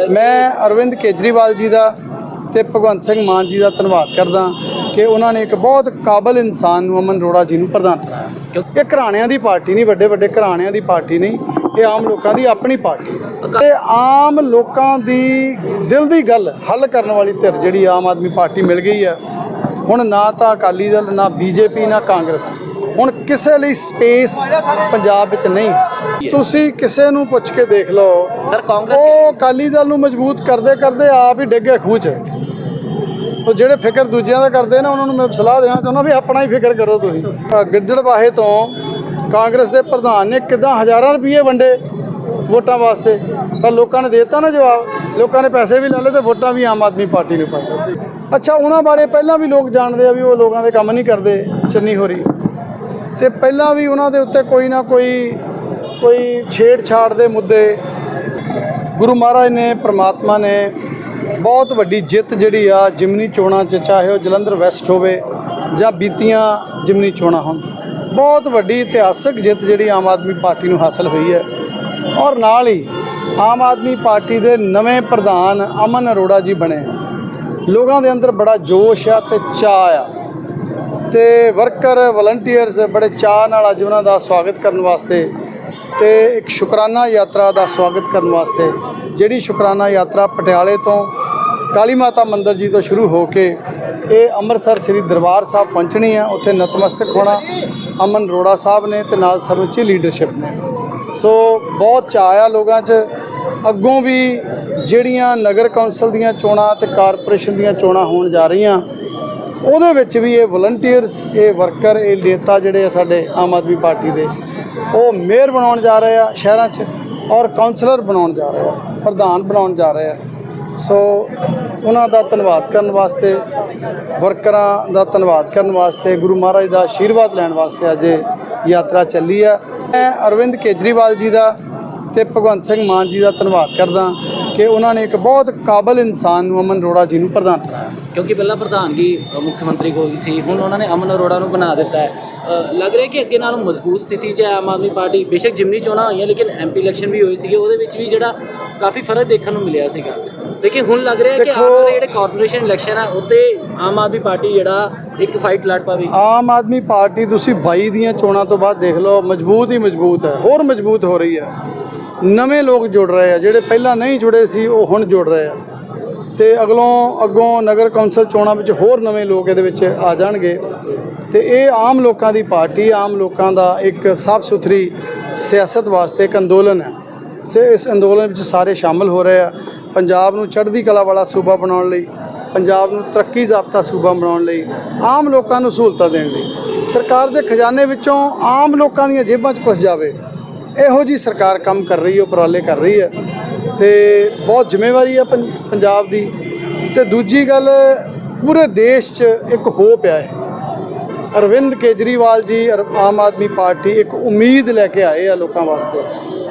ਮੈਂ ਅਰਵਿੰਦ ਕੇਜਰੀਵਾਲ ਜੀ ਦਾ ਤੇ ਭਗਵੰਤ ਸਿੰਘ ਮਾਨ ਜੀ ਦਾ ਧੰਨਵਾਦ ਕਰਦਾ ਕਿ ਉਹਨਾਂ ਨੇ ਇੱਕ ਬਹੁਤ ਕਾਬਲ ਇਨਸਾਨ ਨੂੰ ਅਮਨ ਅਰੋੜਾ ਜੀ ਨੂੰ ਪ੍ਰਧਾਨ ਬਣਾਇਆ ਇਹ ਘਰਾਣਿਆਂ ਦੀ ਪਾਰਟੀ ਨਹੀਂ, ਵੱਡੇ ਵੱਡੇ ਘਰਾਣਿਆਂ ਦੀ ਪਾਰਟੀ ਨਹੀਂ, ਇਹ ਆਮ ਲੋਕਾਂ ਦੀ ਆਪਣੀ ਪਾਰਟੀ ਹੈ। ਤੇ ਆਮ ਲੋਕਾਂ ਦੀ ਦਿਲ ਦੀ ਗੱਲ ਹੱਲ ਕਰਨ ਵਾਲੀ ਧਿਰ ਜਿਹੜੀ ਆਮ ਆਦਮੀ ਪਾਰਟੀ ਮਿਲ ਗਈ ਹੈ। ਹੁਣ ਨਾ ਤਾਂ ਅਕਾਲੀ ਦਲ, ਨਾ ਬੀਜੇਪੀ, ਨਾ ਕਾਂਗਰਸ। ਹੁਣ ਕਿਸੇ ਲਈ ਸਪੇਸ ਪੰਜਾਬ ਵਿੱਚ ਨਹੀਂ। ਤੁਸੀਂ ਕਿਸੇ ਨੂੰ ਪੁੱਛ ਕੇ ਦੇਖ ਲਓ। ਸਰ ਕਾਂਗਰਸ ਉਹ ਅਕਾਲੀ ਦਲ ਨੂੰ ਮਜ਼ਬੂਤ ਕਰਦੇ ਕਰਦੇ ਆਪ ਹੀ ਡਿੱਗੇ ਖੂਹ 'ਚ। ਉਹ ਜਿਹੜੇ ਫਿਕਰ ਦੂਜਿਆਂ ਦਾ ਕਰਦੇ ਨਾ ਉਹਨਾਂ ਨੂੰ ਮੈਂ ਸਲਾਹ ਦੇਣਾ ਚਾਹੁੰਦਾ ਵੀ ਆਪਣਾ ਹੀ ਫਿਕਰ ਕਰੋ ਤੁਸੀਂ। ਆਹ ਗਿੱਦੜਬਾਹੇ ਤੋਂ ਕਾਂਗਰਸ ਦੇ ਪ੍ਰਧਾਨ ਨੇ ਕਿਦਾਂ ਹਜ਼ਾਰਾਂ ਰੁਪਏ ਵੰਡੇ ਵੋਟਾਂ ਵਾਸਤੇ। ਪਰ ਲੋਕਾਂ ਨੇ ਦੇਤਾ ਨਾ ਜਵਾਬ। ਲੋਕਾਂ ਨੇ ਪੈਸੇ ਵੀ ਲੈ ਲਏ ਤੇ ਵੋਟਾਂ ਵੀ ਆਮ ਆਦਮੀ ਪਾਰਟੀ ਨੂੰ ਪਾਈਆਂ। ਅੱਛਾ ਉਹਨਾਂ ਬਾਰੇ ਪਹਿਲਾਂ ਵੀ ਲੋਕ ਜਾਣਦੇ ਆ ਵੀ ਉਹ ਲੋਕਾਂ ਦੇ ਕੰਮ ਨਹੀਂ ਕਰਦੇ ਚੰਨੀ ਹੋ ਰਹੀ ਤੇ ਪਹਿਲਾਂ ਵੀ ਉਹਨਾਂ ਦੇ ਉੱਤੇ ਕੋਈ ਨਾ ਕੋਈ ਕੋਈ ਛੇੜਛਾੜ ਦੇ ਮੁੱਦੇ। ਗੁਰੂ ਮਹਾਰਾਜ ਨੇ, ਪ੍ਰਮਾਤਮਾ ਨੇ ਬਹੁਤ ਵੱਡੀ ਜਿੱਤ ਜਿਹੜੀ ਆ ਜਿਮਨੀ ਚੋਣਾਂ 'ਚ, ਚਾਹੇ ਉਹ ਜਲੰਧਰ ਵੈਸਟ ਹੋਵੇ ਜਾਂ ਬੀਤੀਆਂ ਜਿਮਨੀ ਚੋਣਾਂ ਹੋਣ, ਬਹੁਤ ਵੱਡੀ ਇਤਿਹਾਸਕ ਜਿੱਤ ਜਿਹੜੀ ਆਮ ਆਦਮੀ ਪਾਰਟੀ ਨੂੰ ਹਾਸਲ ਹੋਈ ਹੈ। ਔਰ ਨਾਲ ਹੀ ਆਮ ਆਦਮੀ ਪਾਰਟੀ ਦੇ ਨਵੇਂ ਪ੍ਰਧਾਨ ਅਮਨ ਅਰੋੜਾ ਜੀ ਬਣੇ। ਲੋਕਾਂ ਦੇ ਅੰਦਰ ਬੜਾ ਜੋਸ਼ ਆ ਤੇ ਚਾਅ ਆ। ਤੇ ਵਰਕਰ ਵਲੰਟੀਅਰਸ ਬੜੇ ਚਾਅ ਨਾਲ ਅੱਜ ਉਹਨਾਂ ਦਾ ਸਵਾਗਤ ਕਰਨ ਵਾਸਤੇ ਤੇ ਇੱਕ ਸ਼ੁਕਰਾਨਾ ਯਾਤਰਾ ਦਾ ਸਵਾਗਤ ਕਰਨ ਵਾਸਤੇ, ਜਿਹੜੀ ਸ਼ੁਕਰਾਨਾ ਯਾਤਰਾ ਪਟਿਆਲੇ ਤੋਂ ਕਾਲੀ ਮਾਤਾ ਮੰਦਿਰ ਜੀ ਤੋਂ ਸ਼ੁਰੂ ਹੋ ਕੇ ਇਹ ਅੰਮ੍ਰਿਤਸਰ ਸ੍ਰੀ ਦਰਬਾਰ ਸਾਹਿਬ ਪਹੁੰਚਣੀ ਹੈ ਉੱਥੇ ਨਤਮਸਤਕ ਹੋਣਾ, ਅਮਨ ਰੋੜਾ ਸਾਹਿਬ ਨੇ ਤੇ ਨਾਲ ਸਰਵਉੱਚੀ ਲੀਡਰਸ਼ਿਪ ਨੇ। ਸੋ ਬਹੁਤ ਚਾਅ ਆ ਲੋਕਾਂ 'ਚ, ਅੱਗੋਂ ਵੀ ਜਿਹੜੀਆਂ ਨਗਰ ਕੌਂਸਲ ਦੀਆਂ ਚੋਣਾਂ ਤੇ ਕਾਰਪੋਰੇਸ਼ਨ ਦੀਆਂ ਚੋਣਾਂ ਹੋਣ ਜਾ ਰਹੀਆਂ ਉਹਦੇ ਵਿੱਚ ਵੀ ਇਹ ਵਲੰਟੀਅਰਸ ਇਹ ਵਰਕਰ ਇਹ ਨੇਤਾ ਜਿਹੜੇ ਆ ਸਾਡੇ ਆਮ ਆਦਮੀ ਪਾਰਟੀ ਦੇ, ਉਹ ਮੇਅਰ ਬਣਾਉਣ ਜਾ ਰਹੇ ਆ ਸ਼ਹਿਰਾਂ 'ਚ ਔਰ ਕਾਉਂਸਲਰ ਬਣਾਉਣ ਜਾ ਰਹੇ ਆ, ਪ੍ਰਧਾਨ ਬਣਾਉਣ ਜਾ ਰਹੇ ਆ। ਸੋ ਉਹਨਾਂ ਦਾ ਧੰਨਵਾਦ ਕਰਨ ਵਾਸਤੇ ਵਰਕਰਾਂ ਦਾ ਧੰਨਵਾਦ ਕਰਨ ਵਾਸਤੇ, ਗੁਰੂ ਮਹਾਰਾਜ ਦਾ ਆਸ਼ੀਰਵਾਦ ਲੈਣ ਵਾਸਤੇ ਅੱਜ ਯਾਤਰਾ ਚੱਲੀ ਆ। ਮੈਂ ਅਰਵਿੰਦ ਕੇਜਰੀਵਾਲ ਜੀ ਦਾ ਤੇ ਭਗਵੰਤ ਸਿੰਘ ਮਾਨ ਜੀ ਦਾ ਧੰਨਵਾਦ ਕਰਦਾ ਕਿ ਉਹਨਾਂ ਨੇ ਇੱਕ ਬਹੁਤ ਕਾਬਲ ਇਨਸਾਨ ਨੂੰ ਅਮਨ ਅਰੋੜਾ ਜੀ ਨੂੰ ਪ੍ਰਦਾਨ ਕਰਾਇਆ। ਕਿਉਂਕਿ ਪਹਿਲਾਂ ਪ੍ਰਧਾਨਗੀ ਮੁੱਖ ਮੰਤਰੀ ਕੋਲ ਸੀ ਹੁਣ ਉਹਨਾਂ ਨੇ ਅਮਨ ਅਰੋੜਾ ਨੂੰ ਬਣਾ ਦਿੱਤਾ ਹੈ। ਲੱਗ ਰਿਹਾ ਕਿ ਅੱਗੇ ਨਾਲੋਂ ਮਜ਼ਬੂਤ ਸਥਿਤੀ 'ਚ ਹੈ ਆਮ ਆਦਮੀ ਪਾਰਟੀ ਬੇਸ਼ੱਕ ਜਿਮਨੀ ਚੋਣਾਂ ਹੋਈਆਂ ਲੇਕਿਨ ਐਮਪੀ ਇਲੈਕਸ਼ਨ ਵੀ ਹੋਏ ਸੀਗੇ ਉਹਦੇ ਵਿੱਚ ਵੀ ਜਿਹੜਾ ਕਾਫੀ ਫ਼ਰਕ ਦੇਖਣ ਨੂੰ ਮਿਲਿਆ ਸੀਗਾ। ਲੇਕਿਨ ਹੁਣ ਲੱਗ ਰਿਹਾ ਕਿ ਆਉਣ ਵਾਲੇ ਜਿਹੜੇ ਕਾਰਪੋਰੇਸ਼ਨ ਇਲੈਕਸ਼ਨ ਹੈ ਉੱਤੇ ਆਮ ਆਦਮੀ ਪਾਰਟੀ ਜਿਹੜਾ ਇੱਕ ਫਾਈਟ ਲੜ ਪਾਵੇਗੀ ਆਮ ਆਦਮੀ ਪਾਰਟੀ ਤੁਸੀਂ 22 ਦੀਆਂ ਚੋਣਾਂ ਤੋਂ ਬਾਅਦ ਦੇਖ ਲਓ ਮਜ਼ਬੂਤ ਹੀ ਮਜ਼ਬੂਤ ਹੈ ਹੋਰ ਮਜ਼ਬੂਤ ਹੋ ਰਹੀ ਹੈ। ਨਵੇਂ ਲੋਕ ਜੁੜ ਰਹੇ ਆ ਜਿਹੜੇ ਪਹਿਲਾਂ ਨਹੀਂ ਜੁੜੇ ਸੀ ਉਹ ਹੁਣ ਜੁੜ ਰਹੇ ਆ। ਤੇ ਅਗਲੋਂ ਅੱਗੋਂ ਨਗਰ ਕੌਂਸਲ ਚੋਣਾਂ ਵਿੱਚ ਹੋਰ ਨਵੇਂ ਲੋਕ ਇਹਦੇ ਵਿੱਚ ਆ ਜਾਣਗੇ। ਤੇ ਇਹ ਆਮ ਲੋਕਾਂ ਦੀ ਪਾਰਟੀ, ਆਮ ਲੋਕਾਂ ਦਾ ਇੱਕ ਸਾਫ਼ ਸੁਥਰੀ ਸਿਆਸਤ ਵਾਸਤੇ ਇੱਕ ਅੰਦੋਲਨ ਹੈ। ਸੇ ਇਸ ਅੰਦੋਲਨ ਵਿੱਚ ਸਾਰੇ ਸ਼ਾਮਲ ਹੋ ਰਹੇ ਆ। ਪੰਜਾਬ ਨੂੰ ਚੜ੍ਹਦੀ ਕਲਾ ਵਾਲਾ ਸੂਬਾ ਬਣਾਉਣ ਲਈ, ਪੰਜਾਬ ਨੂੰ ਤਰੱਕੀ ਜ਼ਾਬਤਾ ਸੂਬਾ ਬਣਾਉਣ ਲਈ, ਆਮ ਲੋਕਾਂ ਨੂੰ ਸਹੂਲਤਾਂ ਦੇਣ ਲਈ। ਸਰਕਾਰ ਦੇ ਖਜ਼ਾਨੇ ਵਿੱਚੋਂ ਆਮ ਲੋਕਾਂ ਦੀਆਂ ਜੇਬਾਂ 'ਚ ਕੁਛ ਜਾਵੇ। ਇਹੋ ਜੀ ਸਰਕਾਰ ਕੰਮ ਕਰ ਰਹੀ ਹੈ, ਉਪਰਾਲੇ ਕਰ ਰਹੀ ਹੈ। ਤੇ ਬਹੁਤ ਜ਼ਿੰਮੇਵਾਰੀ ਆ ਪੰ- ਪੰਜਾਬ ਦੀ। ਤੇ ਦੂਜੀ ਗੱਲ, ਪੂਰੇ ਦੇਸ਼ 'ਚ ਇੱਕ ਹੋਪ ਹੈ ਅਰਵਿੰਦ ਕੇਜਰੀਵਾਲ ਜੀ ਆਮ ਆਦਮੀ ਪਾਰਟੀ ਇੱਕ ਉਮੀਦ ਲੈ ਕੇ ਆਏ ਆ ਲੋਕਾਂ ਵਾਸਤੇ।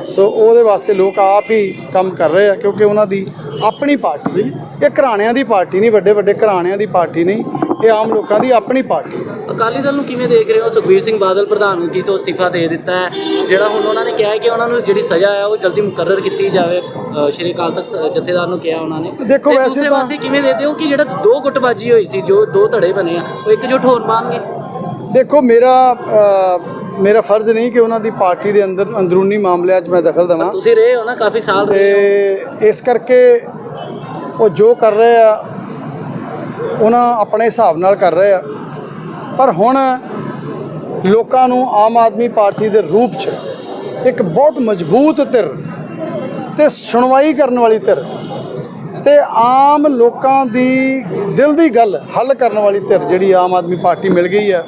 ਸੋ ਉਹਦੇ ਵਾਸਤੇ ਲੋਕ ਆਪ ਹੀ ਕੰਮ ਕਰ ਰਹੇ ਆ, ਕਿਉਂਕਿ ਉਹਨਾਂ ਦੀ ਆਪਣੀ ਪਾਰਟੀ ਹੈ ਇਹ ਘਰਾਣਿਆਂ ਦੀ ਪਾਰਟੀ ਨਹੀਂ ਵੱਡੇ ਵੱਡੇ ਘਰਾਣਿਆਂ ਦੀ ਪਾਰਟੀ ਨਹੀਂ। ਇਹ ਆਮ ਲੋਕਾਂ ਦੀ ਆਪਣੀ ਪਾਰਟੀ ਹੈ। ਅਕਾਲੀ ਦਲ ਨੂੰ ਕਿਵੇਂ ਦੇਖ ਰਹੇ ਹੋ? ਸੁਖਬੀਰ ਸਿੰਘ ਬਾਦਲ ਪ੍ਰਧਾਨਗੀ ਤੋਂ ਅਸਤੀਫਾ ਦੇ ਦਿੱਤਾ ਹੈ? ਜਿਹੜਾ ਹੁਣ ਉਹਨਾਂ ਨੇ ਕਿਹਾ ਹੈ ਕਿ ਉਹਨਾਂ ਨੂੰ ਜਿਹੜੀ ਸਜ਼ਾ ਹੈ ਉਹ ਜਲਦੀ ਮੁਕਰਰ ਕੀਤੀ ਜਾਵੇ। ਸ਼੍ਰੀ ਅਕਾਲ ਤਖਤ ਜਥੇਦਾਰ ਨੂੰ ਕਿਹਾ ਉਹਨਾਂ ਨੇ। ਦੇਖੋ ਵੈਸੇ ਤਾਂ- ਪਾਸੇ ਕਿਵੇਂ ਦੇਖਦੇ ਹੋ ਕਿ ਜਿਹੜਾ ਦੋ ਗੁੱਟਬਾਜੀ ਹੋਈ ਸੀ ਜੋ ਦੋ ਧੜੇ ਬਣੇ ਆ ਉਹ ਇਕਜੁੱਟ ਹੋਣ ਪਾਣਗੇ ਦੇਖੋ ਮੇਰਾ ਮੇਰਾ ਫਰਜ਼ ਨਹੀਂ ਕਿ ਉਹਨਾਂ ਦੀ ਪਾਰਟੀ ਦੇ ਅੰਦਰ ਅੰਦਰੂਨੀ ਮਾਮਲਿਆਂ 'ਚ ਮੈਂ ਦਖਲ ਦੇਵਾਂ। ਤੁਸੀਂ ਰਹੇ ਹੋ ਨਾ ਕਾਫੀ ਸਾਲ। ਤੇ ਇਸ ਕਰਕੇ ਉਹ ਜੋ ਕਰ ਰਹੇ ਆ ਉਹਨਾਂ ਆਪਣੇ ਹਿਸਾਬ ਨਾਲ ਕਰ ਰਹੇ ਆ। ਪਰ ਹੁਣ ਲੋਕਾਂ ਨੂੰ ਆਮ ਆਦਮੀ ਪਾਰਟੀ ਦੇ ਰੂਪ 'ਚ ਇੱਕ ਬਹੁਤ ਮਜ਼ਬੂਤ ਧਿਰ ਤੇ ਸੁਣਵਾਈ ਕਰਨ ਵਾਲੀ ਧਿਰ ਤੇ ਆਮ ਲੋਕਾਂ ਦੀ ਦਿਲ ਦੀ ਗੱਲ ਹੱਲ ਕਰਨ ਵਾਲੀ ਧਿਰ ਜਿਹੜੀ ਆਮ ਆਦਮੀ ਪਾਰਟੀ ਮਿਲ ਗਈ ਹੈ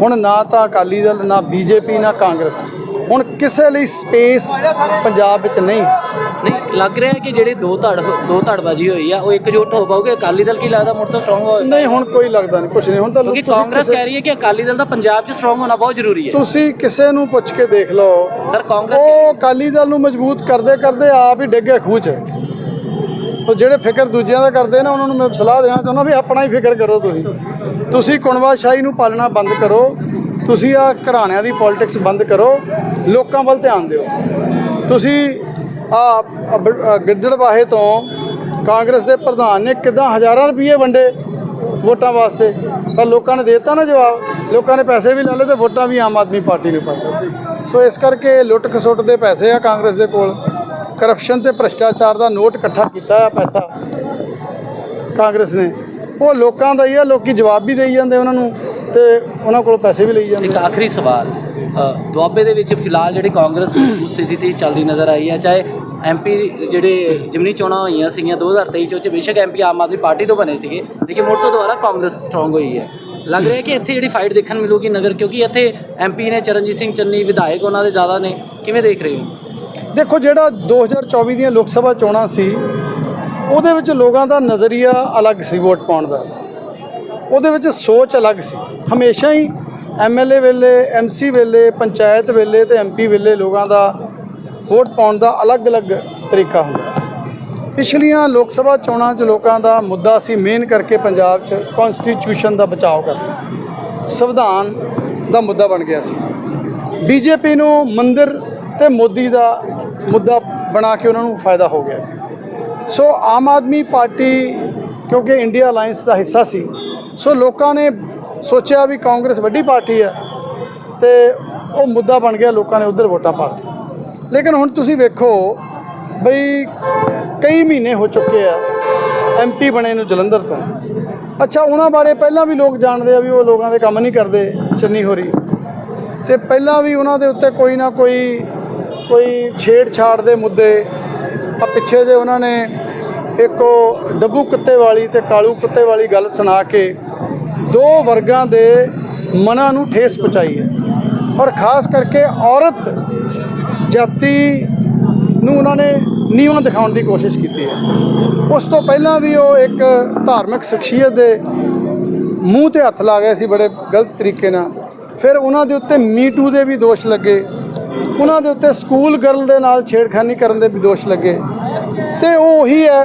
ਹੁਣ ਨਾ ਤਾਂ ਅਕਾਲੀ ਦਲ, ਨਾ ਬੀਜੇਪੀ, ਨਾ ਕਾਂਗਰਸ। ਹੁਣ ਕਿਸੇ ਲਈ ਸਪੇਸ ਪੰਜਾਬ ਵਿੱਚ ਨਹੀਂ। ਨਹੀਂ ਲੱਗ ਰਿਹਾ ਕਿ ਜਿਹੜੇ ਦੋ ਧੜ ਦੋ ਧੜਬਾਜੀ ਹੋਈ ਆ ਉਹ ਇਕਜੁੱਟ ਹੋ ਪਾਉਗੇ ਅਕਾਲੀ ਦਲ ਕੀ ਲੱਗਦਾ ਮੁੜ ਤੋਂ ਸਟਰੋਂਗ ਹੋਵੇ? ਨਹੀਂ ਹੁਣ ਕੋਈ ਲੱਗਦਾ ਨਹੀਂ ਕੁਝ ਨਹੀਂ ਹੁਣ ਤਾਂ ਕਿਉਂਕਿ ਤੁਸੀਂ ਕਾਂਗਰਸ ਕਹਿ ਰਹੀ ਹੈ ਕਿ ਅਕਾਲੀ ਦਲ ਦਾ ਪੰਜਾਬ 'ਚ ਸਟਰੋਂਗ ਹੋਣਾ ਬਹੁਤ ਜ਼ਰੂਰੀ ਹੈ। ਤੁਸੀਂ ਕਿਸੇ ਨੂੰ ਪੁੱਛ ਕੇ ਦੇਖ ਲਓ ਸਰ ਕਾਂਗਰਸ ਉਹ ਅਕਾਲੀ ਦਲ ਨੂੰ ਮਜ਼ਬੂਤ ਕਰਦੇ ਕਰਦੇ ਆਪ ਹੀ ਡਿੱਗੇ ਖੂਹ 'ਚ। ਉਹ ਜਿਹੜੇ ਫਿਕਰ ਦੂਜਿਆਂ ਦਾ ਕਰਦੇ ਨਾ ਉਹਨਾਂ ਨੂੰ ਮੈਂ ਸਲਾਹ ਦੇਣਾ ਚਾਹੁੰਦਾ ਵੀ ਆਪਣਾ ਹੀ ਫਿਕਰ ਕਰੋ ਤੁਸੀਂ। ਤੁਸੀਂ ਕੁਣਵਾਸ਼ਾਹੀ ਨੂੰ ਪਾਲਣਾ ਬੰਦ ਕਰੋ ਤੁਸੀਂ ਆ ਘਰਾਣਿਆਂ ਦੀ ਪੋਲਿਟਿਕਸ ਬੰਦ ਕਰੋ ਲੋਕਾਂ ਵੱਲ ਧਿਆਨ ਦਿਓ। ਤੁਸੀਂ ਆ ਗਿੱਦੜਵਾਹੇ ਤੋਂ ਕਾਂਗਰਸ ਦੇ ਪ੍ਰਧਾਨ ਨੇ ਕਿਦਾਂ ਹਜ਼ਾਰਾਂ ਰੁਪਏ ਵੰਡੇ ਵੋਟਾਂ ਵਾਸਤੇ? ਪਰ ਲੋਕਾਂ ਨੇ ਦੇ ਦਿੱਤਾ ਨਾ ਜਵਾਬ। ਲੋਕਾਂ ਨੇ ਪੈਸੇ ਵੀ ਲੈ ਲਏ ਤੇ ਵੋਟਾਂ ਵੀ ਆਮ ਆਦਮੀ ਪਾਰਟੀ ਨੂੰ ਪਾਈਆਂ। ਸੋ ਇਸ ਕਰਕੇ ਲੁੱਟ ਖਸੁੱਟ ਦੇ ਪੈਸੇ ਆ ਕਾਂਗਰਸ ਦੇ ਕੋਲ। ਕਰਪਸ਼ਨ ਤੇ ਭ੍ਰਿਸ਼ਟਾਚਾਰ ਦਾ ਨੋਟ ਇਕੱਠਾ ਕੀਤਾ ਆ ਪੈਸਾ ਕਾਂਗਰਸ ਨੇ। ਉਹ ਲੋਕਾਂ ਦਾ ਹੀ ਆ, ਲੋਕੀ ਜਵਾਬ ਵੀ ਦੇਈ ਜਾਂਦੇ ਉਹਨਾਂ ਨੂੰ ਤੇ ਉਹਨਾਂ ਕੋਲ ਪੈਸੇ ਵੀ ਲਈ ਜਾਂਦੇ। ਇੱਕ ਆਖਰੀ ਸਵਾਲ ਦੁਆਬੇ ਦੇ ਵਿੱਚ ਫਿਲਹਾਲ ਜਿਹੜੀ ਕਾਂਗਰਸ ਮਜ਼ਬੂਤ ਸਥਿਤੀ ਤੇ ਚੱਲਦੀ ਨਜ਼ਰ ਆਈ ਹੈ, ਚਾਹੇ ਐਮਪੀ ਜਿਹੜੇ ਜਿਮਨੀ ਚੋਣਾਂ ਹੋਈਆਂ ਸੀਗੀਆਂ 2023 ਚ, ਉਹ 'ਚ ਬੇਸ਼ੱਕ ਐਮਪੀ ਆਮ ਆਦਮੀ ਪਾਰਟੀ ਤੋਂ ਬਣੇ ਸੀਗੇ, ਲੇਕਿਨ ਮੁੜ ਤੋਂ ਦੁਬਾਰਾ ਕਾਂਗਰਸ ਸਟਰੋਂਗ ਹੋਈ ਹੈ। ਲੱਗ ਰਿਹਾ ਕਿ ਇੱਥੇ ਜਿਹੜੀ ਫਾਈਟ ਦੇਖਣ ਨੂੰ ਮਿਲੂਗੀ ਨਗਰ, ਕਿਉਂਕਿ ਇੱਥੇ ਐਮਪੀ ਨੇ ਚਰਨਜੀਤ ਸਿੰਘ ਚੰਨੀ, ਵਿਧਾਇਕ ਉਹਨਾਂ ਦੇ ਜ਼ਿਆਦਾ ਨੇ, ਕਿਵੇਂ ਦੇਖ ਰਹੇ ਹੋ? ਦੇਖੋ, ਜਿਹੜਾ 2024 ਦੀਆਂ ਲੋਕ ਸਭਾ ਚੋਣਾਂ ਸੀ, ਉਹਦੇ ਵਿੱਚ ਲੋਕਾਂ ਦਾ ਨਜ਼ਰੀਆ ਅਲੱਗ ਸੀ ਵੋਟ ਪਾਉਣ ਦਾ। ਉਹਦੇ ਵਿੱਚ ਸੋਚ ਅਲੱਗ ਸੀ। ਹਮੇਸ਼ਾ ਹੀ ਐਮਐਲਏ ਵੇਲੇ ਐਮਸੀ ਵੇਲੇ, ਪੰਚਾਇਤ ਵੇਲੇ ਤੇ ਐਮਪੀ ਵੇਲੇ ਲੋਕਾਂ ਦਾ ਵੋਟ ਪਾਉਣ ਦਾ ਅਲੱਗ-ਅਲੱਗ ਤਰੀਕਾ ਹੁੰਦਾ ਪਿਛਲੀਆਂ ਲੋਕ ਸਭਾ ਚੋਣਾਂ 'ਚ ਲੋਕਾਂ ਦਾ ਮੁੱਦਾ ਸੀ ਮੇਨ ਕਰਕੇ ਪੰਜਾਬ 'ਚ ਕਨਸਟੀਟਿਊਸ਼ਨ ਦਾ ਬਚਾਅ ਕਰਨਾ। ਸੰਵਿਧਾਨ ਦਾ ਮੁੱਦਾ ਬਣ ਗਿਆ ਸੀ। ਬੀਜੇਪੀ ਨੂੰ ਮੰਦਿਰ ਤੇ ਮੋਦੀ ਦਾ ਮੁੱਦਾ ਬਣਾ ਕੇ ਉਹਨਾਂ ਨੂੰ ਫਾਇਦਾ ਹੋ ਗਿਆ। ਸੋ ਆਮ ਆਦਮੀ ਪਾਰਟੀ ਕਿਉਂਕਿ ਇੰਡੀਆ ਅਲਾਈਅੰਸ ਦਾ ਹਿੱਸਾ ਸੀ, ਸੋ ਲੋਕਾਂ ਨੇ ਸੋਚਿਆ ਵੀ ਕਾਂਗਰਸ ਵੱਡੀ ਪਾਰਟੀ ਹੈ ਤੇ ਉਹ ਮੁੱਦਾ ਬਣ ਗਿਆ, ਲੋਕਾਂ ਨੇ ਉਧਰ ਵੋਟਾਂ ਪਾਤੀਆਂ ਲੇਕਿਨ ਹੁਣ ਤੁਸੀਂ ਵੇਖੋ ਬਈ ਕਈ ਮਹੀਨੇ ਹੋ ਚੁੱਕੇ ਆ ਐਮਪੀ ਬਣੇ ਨੂੰ ਜਲੰਧਰ ਤੋਂ। ਅੱਛਾ, ਉਹਨਾਂ ਬਾਰੇ ਪਹਿਲਾਂ ਵੀ ਲੋਕ ਜਾਣਦੇ ਆ ਵੀ ਉਹ ਲੋਕਾਂ ਦੇ ਕੰਮ ਨਹੀਂ ਕਰਦੇ, ਚੰਨੀ ਹੋਰੀ। ਤੇ ਪਹਿਲਾਂ ਵੀ ਉਹਨਾਂ ਦੇ ਉੱਤੇ ਕੋਈ ਨਾ ਕੋਈ ਕੋਈ ਛੇੜਛਾੜ ਦੇ ਮੁੱਦੇ ਆ ਪਿੱਛੇ ਜੇ ਉਹਨਾਂ ਨੇ ਇੱਕ ਉਹ ਡੱਬੂ ਕੁੱਤੇ ਵਾਲੀ ਤੇ ਕਾਲੂ ਕੁੱਤੇ ਵਾਲੀ ਗੱਲ ਸੁਣਾ ਕੇ ਦੋ ਵਰਗਾਂ ਦੇ ਮਨਾਂ ਨੂੰ ਠੇਸ ਪਹੁੰਚਾਈ ਹੈ। ਔਰ ਖਾਸ ਕਰਕੇ ਔਰਤ ਜਾਤੀ ਨੂੰ ਉਹਨਾਂ ਨੇ ਨੀਵਾਂ ਦਿਖਾਉਣ ਦੀ ਕੋਸ਼ਿਸ਼ ਕੀਤੀ ਹੈ। ਉਸ ਤੋਂ ਪਹਿਲਾਂ ਵੀ ਉਹ ਇੱਕ ਧਾਰਮਿਕ ਸ਼ਖਸੀਅਤ ਦੇ ਮੂੰਹ ਤੇ ਹੱਥ ਲਾ ਗਏ ਸੀ ਬੜੇ ਗਲਤ ਤਰੀਕੇ ਨਾਲ। ਫਿਰ ਉਹਨਾਂ ਦੇ ਉੱਤੇ ਮੀਟੂ ਦੇ ਵੀ ਦੋਸ਼ ਲੱਗੇ। ਉਹਨਾਂ ਦੇ ਉੱਤੇ ਸਕੂਲ ਗਰਲ ਦੇ ਨਾਲ ਛੇੜਖਾਨੀ ਕਰਨ ਦੇ ਵੀ ਦੋਸ਼ ਲੱਗੇ। ਤੇ ਉਹ ਉਹੀ ਹੈ